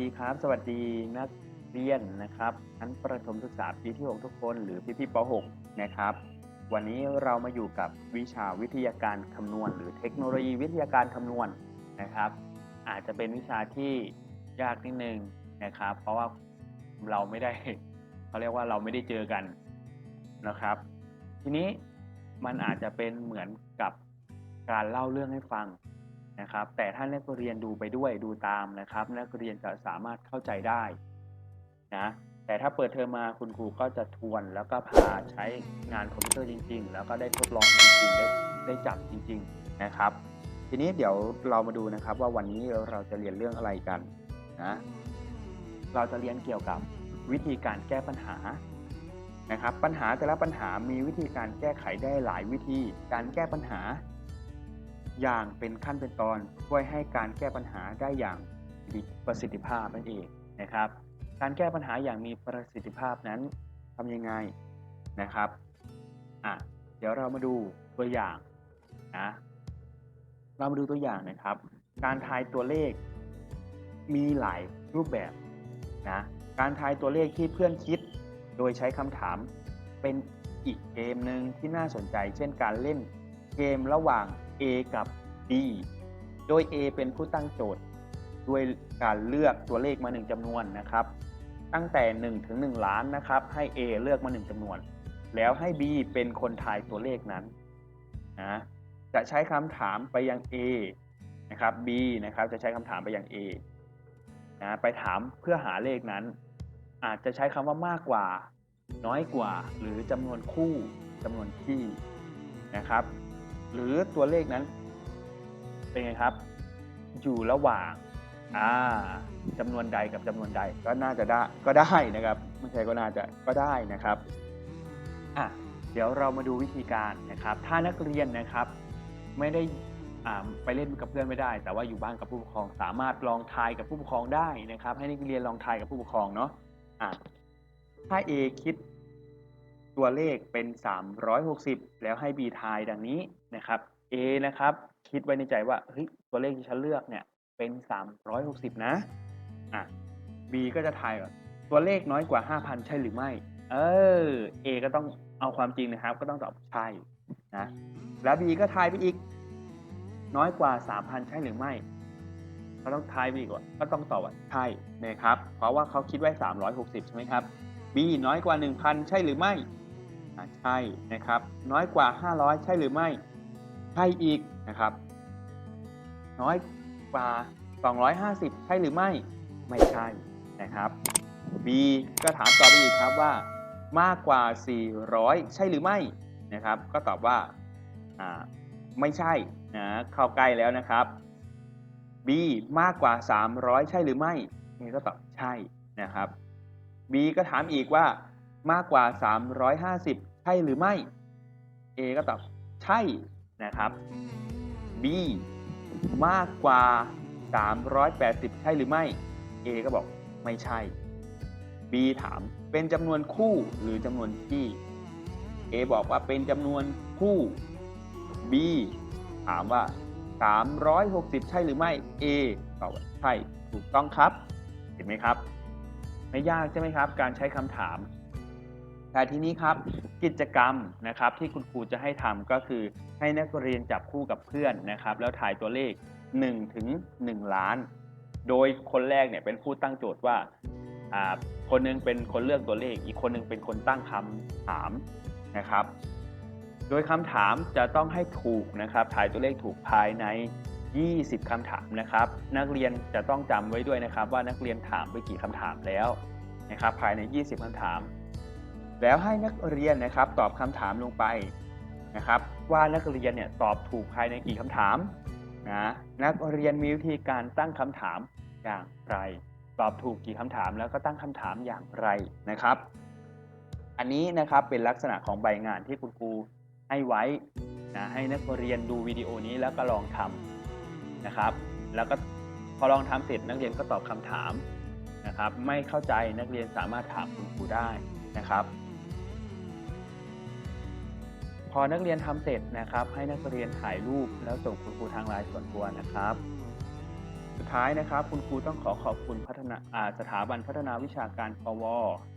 ดีครับ สวัสดีนักเรียนนะครับชั้นประถมศึกษาปีที่ 6 ทุกคนหรือพี่พี่ๆป .6 นะครับ วันนี้เรามาอยู่กับวิชาวิทยาการคำนวณ หรือเทคโนโลยีวิทยาการคำนวณนะครับ อาจจะเป็นวิชาที่ยากนิดนึงนะครับ เพราะว่าเราไม่ได้เขาเรียกว่าเราไม่ได้เจอกันนะครับ ทีนี้มันอาจจะเป็นเหมือนกับการเล่าเรื่องให้ฟัง นะครับ แต่ถ้านักเรียนดูไปด้วยดูตามนะครับ นักเรียนจะสามารถเข้าใจได้นะแต่ถ้าเปิดเทอมมาคุณครูก็จะทวนแล้วก็พาใช้งานคอมพิวเตอร์จริง ๆ แล้วก็ได้ทดลองจริงๆได้ได้จับจริง ๆนะครับ ทีนี้เดี๋ยวเรามาดูนะครับว่าวันนี้เราจะเรียนเรื่องอะไรกันนะเราจะเรียนเกี่ยวกับวิธีการแก้ปัญหานะครับ ปัญหาแต่ละปัญหามีวิธีการแก้ไขได้หลายวิธีการแก้ปัญหา อย่างเป็นขั้นเป็นตอนช่วยให้การแก้ปัญหาได้อย่างมีประสิทธิภาพนั่นเองนะครับ การแก้ปัญหาอย่างมีประสิทธิภาพนั้นทำยังไงนะครับอะเดี๋ยวเรามาดูตัวอย่างนะเรามาดูตัวอย่างนะครับ การทายตัวเลขมีหลายรูปแบบนะการทายตัวเลขที่เพื่อนคิด โดยใช้คำถามเป็นอีกเกมหนึ่งที่น่าสนใจ เช่นการเล่นเกมระหว่าง A กับ B โดย A เป็นผู้ตั้งโจทย์ ด้วยการเลือกตัวเลขมา 1จำนวนนะครับ ตั้งแต่ 1 ถึง 1 ล้านนะครับ ให้ A เลือกมา 1จำนวน แล้วให้ B เป็นคนทายตัวเลขนั้นนะจะใช้คำถามไปยัง A นะครับ B นะครับจะใช้คำถามไปยัง A นะไปถามเพื่อหาเลขนั้น อาจจะใช้คำว่ามากกว่า น้อยกว่า หรือจำนวนคู่จำนวนที่นะครับ หรือตัวเลขนั้น เป็นไงครับ อยู่ระหว่างอ่าจำนวนใดกับจำนวนใดก็น่าจะได้ก็ได้นะครับไม่ใช่ก็น่าจะก็ได้นะครับอะเดี๋ยวเรามาดูวิธีการนะครับ ถ้านักเรียนนะครับ ไม่ได้ไปเล่นกับเพื่อนไม่ได้ แต่ว่าอยู่บ้านกับผู้ปกครอง สามารถลองทายกับผู้ปกครองได้นะครับ ให้นักเรียนลองทายกับผู้ปกครองเนาะอะถ้า A คิด ตัวเลขเป็น 360 แล้วให้ B ทายดังนี้นะครับ A นะครับ คิดไว้ในใจว่าเฮ้ยตัวเลขที่ฉันเลือกเนี่ยเป็น 360 นะอะ B ก็จะทายว่าตัวเลขน้อยกว่า 5,000 ใช่หรือไม่ เออ A ก็ต้องเอาความจริงนะครับ ก็ต้องตอบใช่นะแล้ว B ก็ทายไปอีก น้อยกว่า 3,000 ใช่หรือไม่ก็ต้องทายไปอีกว่าก็ต้องตอบว่าใช่นะครับ เพราะว่าเขาคิดไว้ 360 ใช่ไหมครับ B น้อยกว่า 1,000 ใช่หรือไม่ ใช่นะครับ น้อยกว่า 500 ใช่หรือไม่ใช่อีกนะครับ น้อยกว่า 250 ใช่หรือไม่ไม่ใช่นะครับ B ก็ถามต่อไปอีกครับว่ามากกว่า 400 ใช่หรือไม่นะครับ ก็ตอบว่าอ่าไม่ใช่นะเข้าใกล้แล้วนะครับ B มากกว่า 300 ใช่หรือไม่นี่ก็ตอบใช่นะครับ B ก็ถามอีกว่า มากกว่า 350 ใช่หรือไม่ A ก็ตอบใช่นะครับ B มากกว่า 380 ใช่หรือไม่ A ก็บอกไม่ใช่ B ถามเป็นจำนวนคู่หรือจำนวนที่ A บอกว่าเป็นจำนวนคู่ B ถามว่า 360 ใช่หรือไม่ A ตอบใช่ถูกต้องครับ เห็นไหมครับ ไม่ยากใช่ไหมครับ การใช้คำถาม แต่ทีนี้ครับกิจกรรมนะครับที่คุณครูจะให้ทำก็คือให้นักเรียนจับคู่กับเพื่อนนะครับ แล้วถ่ายตัวเลข1ถึง1ล้าน โดยคนแรกเนี่ยเป็นผู้ตั้งโจทย์ว่าคนหนึงเป็นคนเลือกตัวเลข อีกคนหนึงเป็นคนตั้งคำถามนะครับ โดยคำถามจะต้องให้ถูกนะครับถ่ายตัวเลขถูกภายใน 20คำถามนะครับ นักเรียนจะต้องจำไว้ด้วยนะครับ ว่านักเรียนถามไปกี่คำถามแล้วนะครับ ภายใน 20คำถาม แล้วให้นักเรียนนะครับตอบคำถามลงไปนะครับ ว่านักเรียนเนี่ยตอบถูกภายในกี่คำถามนะนักเรียนมีวิธีการตั้งคำถามอย่างไร ตอบถูกกี่คำถามแล้วก็ตั้งคำถามอย่างไรนะครับ อันนี้นะครับเป็นลักษณะของใบงานที่คุณครูให้ไว้นะให้นักเรียนดูวิดีโอนี้แล้วก็ลองทำนะครับ แล้วก็พอลองทำเสร็จนักเรียนก็ตอบคำถามนะครับ ไม่เข้าใจนักเรียนสามารถถามคุณครูได้นะครับ พอนักเรียนทำเสร็จนะครับ ให้นักเรียนถ่ายรูปแล้วส่งคุณครูทางไลน์ส่วนตัวนะครับ สุดท้ายนะครับ คุณครูต้องขอขอบคุณพัฒนาอ่าสถาบันพัฒนาวิชาการพว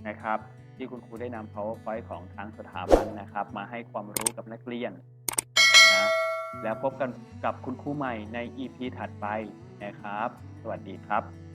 นะครับ ที่คุณครูได้นำ powerpoint ของทางสถาบันนะครับ มาให้ความรู้กับนักเรียนนะแล้วพบกันกับคุณครูใหม่ใน EP ถัดไปนะครับ สวัสดีครับ